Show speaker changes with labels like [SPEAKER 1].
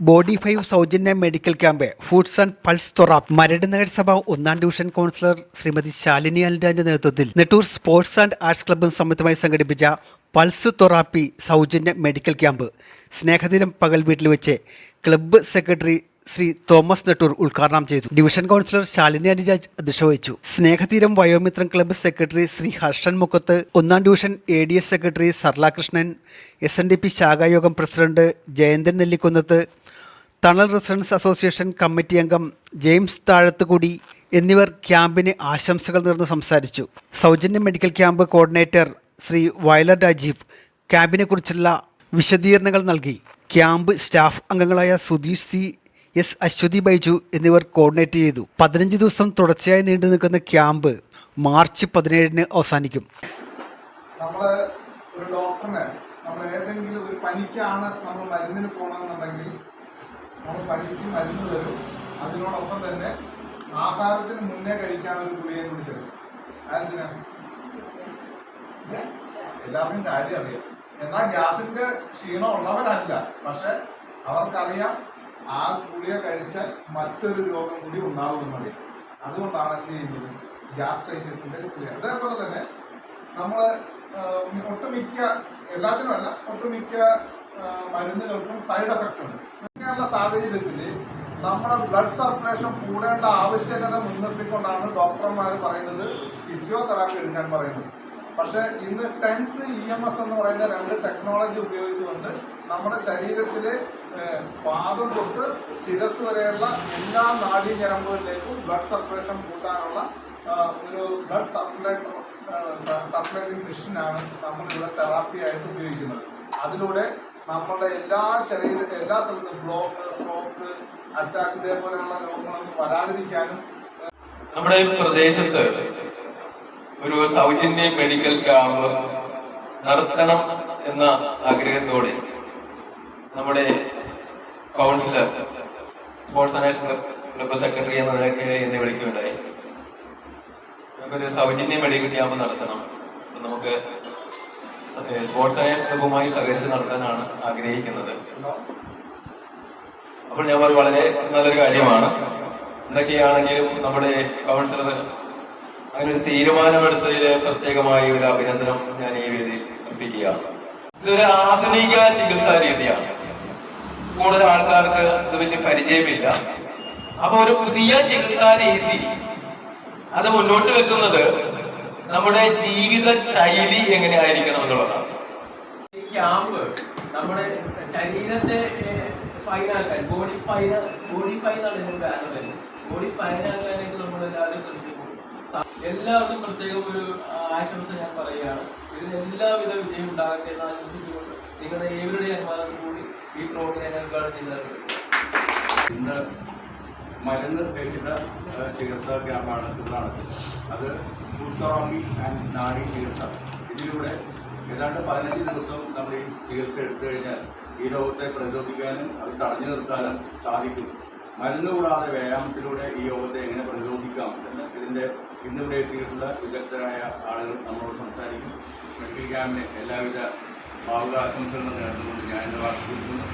[SPEAKER 1] Body five സൗജന്യ medical camp foods and pulse തൊറാപ്പ് Maradu നഗരസഭ ഒന്നാം ഡിവിഷൻ കൗൺസിലർ ശ്രീമതി ശാലിനി അൽരാജിന്റെ നേതൃത്വത്തിൽ നെട്ടൂർ സ്പോർട്സ് ആൻഡ് ആർട്സ് ക്ലബ്ബും സംയുക്തമായി സംഘടിപ്പിച്ച പൾസ് തൊറാപ്പി സൗജന്യ മെഡിക്കൽ ക്യാമ്പ് സ്നേഹദിനം പകൽ വീട്ടിൽ വെച്ച് club secretary Shri Thomas Nettoor ഉദ്ഘാടനം ചെയ്തു. ഡിവിഷൻ കൗൺസിലർ ശാലിനി അനുരാജ് അധ്യക്ഷ വഹിച്ചു സ്നേഹതീരം വയോമിത്രം ക്ലബ്ബ് സെക്രട്ടറി ശ്രീ ഹർഷൻ മുക്കത്ത് ഒന്നാം division A D S secretary Sarlakrishnan S N D P ശാഖായോഗം president Jayanthan Nellikkunnath Thanal residence association committee അംഗം ജെയിംസ് താഴത്തുകൂടി എന്നിവർ ക്യാമ്പിന് ആശംസകൾ നേർന്ന് സംസാരിച്ചു. സൗജന്യ medical camp coordinator Shri Vayalar Rajeev ക്യാമ്പിനെക്കുറിച്ചുള്ള വിശദീകരണങ്ങൾ നൽകി. ക്യാമ്പ് സ്റ്റാഫ് അംഗങ്ങളായ സുധീഷ് സി എസ് അശ്വതി ബൈജു എന്നിവർ കോർഡിനേറ്റ് ചെയ്തു. പതിനഞ്ച് ദിവസം തുടർച്ചയായി നീണ്ടു നിൽക്കുന്ന ക്യാമ്പ് മാർച്ച് പതിനേഴിന് അവസാനിക്കും.
[SPEAKER 2] നമ്മൾ ഒരു ഡോക്ടറിനെ നമ്മൾ ഏതെങ്കിലും ഒരു പനിക്കാണ് നമ്മൾ മരുന്നിന് പോകണമെന്നുണ്ടെങ്കിൽ നമ്മൾ പനിക്ക് മരുന്ന് തരും. അതിനോടൊപ്പം തന്നെ ആഹാരത്തിന് മുന്നേ കഴിക്കാൻ ഒരു ഗുളിയെ കൂടി തരും. അതെന്തിനാ? എല്ലാവർക്കും കാര്യം അറിയാം. എന്നാൽ ഗ്യാസിന്റെ ക്ഷീണം ഉള്ളവരല്ല. പക്ഷെ അവർക്കറിയാം ആ ഗുളിക കഴിച്ചാൽ മറ്റൊരു രോഗം കൂടി ഉണ്ടാകുമെന്നറിയാം അതുകൊണ്ടാണ് എന്ത് ചെയ്യുന്നത്? ഗ്യാസ്ട്രൈറ്റിസിന്റെ ഗുളിക. അതേപോലെ തന്നെ നമ്മൾ ഒട്ടുമിക്ക എല്ലാത്തിനുമല്ല ഒട്ടുമിക്ക മരുന്നുകൾക്കും സൈഡ് എഫക്റ്റ് ഉണ്ട് ഇങ്ങനെയുള്ള സാഹചര്യത്തിൽ നമ്മുടെ ബ്ലഡ് സർക്കുലേഷൻ കൂടേണ്ട ആവശ്യകത മുൻനിർത്തിക്കൊണ്ടാണ് ഡോക്ടർമാർ പറയുന്നത് ഫിസിയോതെറാപ്പി എടുക്കാൻ പറയുന്നത്. പക്ഷേ ഇന്ന് ടെൻസ് ഇ എം എസ് എന്ന് പറയുന്ന രണ്ട് ടെക്നോളജി ഉപയോഗിച്ചുകൊണ്ട് നമ്മുടെ ശരീരത്തിലെ പാദം തൊട്ട് ശിരസ് വരെയുള്ള എല്ലാ നാഡീ ഞരമ്പുകളിലേക്കും ബ്ലഡ് സർക്കുലേഷൻ കൂട്ടാനുള്ള ഒരു ബ്ലഡ് സർക്കുലേറ്റർ സർക്കുലേറ്റിംഗ് മെഷീനാണ് നമ്മളിവിടെ തെറാപ്പി ആയിട്ട് ഉപയോഗിക്കുന്നത്. അതിലൂടെ നമ്മുടെ എല്ലാ ശരീര എല്ലാ സ്ഥലത്തും ബ്ലോക്ക് സ്ട്രോക്ക് അറ്റാക്ക് ഇതേപോലെയുള്ള രോഗങ്ങളൊന്നും വരാതിരിക്കാനും
[SPEAKER 3] നമ്മുടെ പ്രദേശത്ത് ഒരു സൗജന്യ മെഡിക്കൽ ക്യാമ്പ് നടത്തണം എന്ന ആഗ്രഹത്തോടെ നമ്മുടെ കൗൺസിലർ സ്പോർട്സ് അന്വേഷണ ക്ലബ് സെക്രട്ടറി എന്ന നിലയ്ക്ക് എന്നെ വിളിക്കുകയുണ്ടായി. നമുക്കൊരു സൗജന്യ മെഡിക്കൽ ക്യാമ്പ് നടത്തണം. നമുക്ക് സ്പോർട്സ് ക്ലബ്ബുമായി സഹകരിച്ച് നടത്താനാണ് ആഗ്രഹിക്കുന്നത്. അപ്പോൾ ഞാൻ പറഞ്ഞു വളരെ നല്ലൊരു കാര്യമാണ്. എന്തൊക്കെയാണെങ്കിലും നമ്മുടെ കൗൺസിലർ അങ്ങനെ ഒരു തീരുമാനമെടുത്തതിൽ പ്രത്യേകമായി ഒരു അഭിനന്ദനം ഞാൻ ഈ വേദിയിൽ അർപ്പിക്കുകയാണ്. ഇതൊരു ആധുനിക ചികിത്സാ രീതിയാണ്. കൂടുതൽ ആൾക്കാർക്ക് ഇത് വലിയ പരിചയമില്ല. അപ്പൊ ഒരു പുതിയ ചികിത്സാ രീതി അത് മുന്നോട്ട് വെക്കുന്നത് നമ്മുടെ ജീവിത ശൈലി എങ്ങനെയായിരിക്കണം എന്നുള്ളതാണ്
[SPEAKER 4] ക്യാമ്പ് നമ്മുടെ ശരീരത്തെ ഫൈനാക്കാൻ ബോഡി ഫൈന ബോഡി ഫൈനാണ് ഇതിന്റെ ബാനർ ബോഡി ഫൈനാക്കാനായിട്ട് നമ്മൾ എല്ലാവരും ശ്രമിക്കുന്നു എല്ലാവർക്കും പ്രത്യേകം ഒരു ആശംസ ഞാൻ പറയുകയാണ്. ഇതിന് എല്ലാവിധ വിജയം ഉണ്ടാകട്ടെ എന്ന് ആശംസിച്ചുകൊണ്ട് നിങ്ങളുടെ ഏവരുടെ അനുവാദം കൂടി ഈ പ്രോഗ്രാം ഉദ്ഘാടനം ചെയ്തത്
[SPEAKER 5] ഇന്ന് മരുന്ന് രഹിത ചികിത്സാ ക്യാമ്പാണ് ഇതാണ് അത് ഫുഡ്തോറോമി ആൻഡ് നാഡി ചികിത്സ. ഇതിലൂടെ ഏതാണ്ട് പതിനഞ്ച് ദിവസം നമ്മൾ ഈ ചികിത്സ എടുത്തു കഴിഞ്ഞാൽ ഈ രോഗത്തെ പ്രതിരോധിക്കാനും അത് തടഞ്ഞു നിർത്താനും സാധിക്കും. മരുന്ന് കൂടാതെ വ്യായാമത്തിലൂടെ ഈ യോഗത്തെ എങ്ങനെ പ്രതിരോധിക്കാം എന്ന് ഇതിന്റെ ഇന്നിവിടെ എത്തിയിട്ടുള്ള വിദഗ്ധരായ ആളുകൾ നമ്മളോട് സംസാരിക്കും. മെഡിക്കൽ ക്യാമ്പിന് എല്ലാവിധ ഭാവുക ആശംസകളും ഞാൻ എന്റെ വാക്ക് കൊടുക്കുന്നു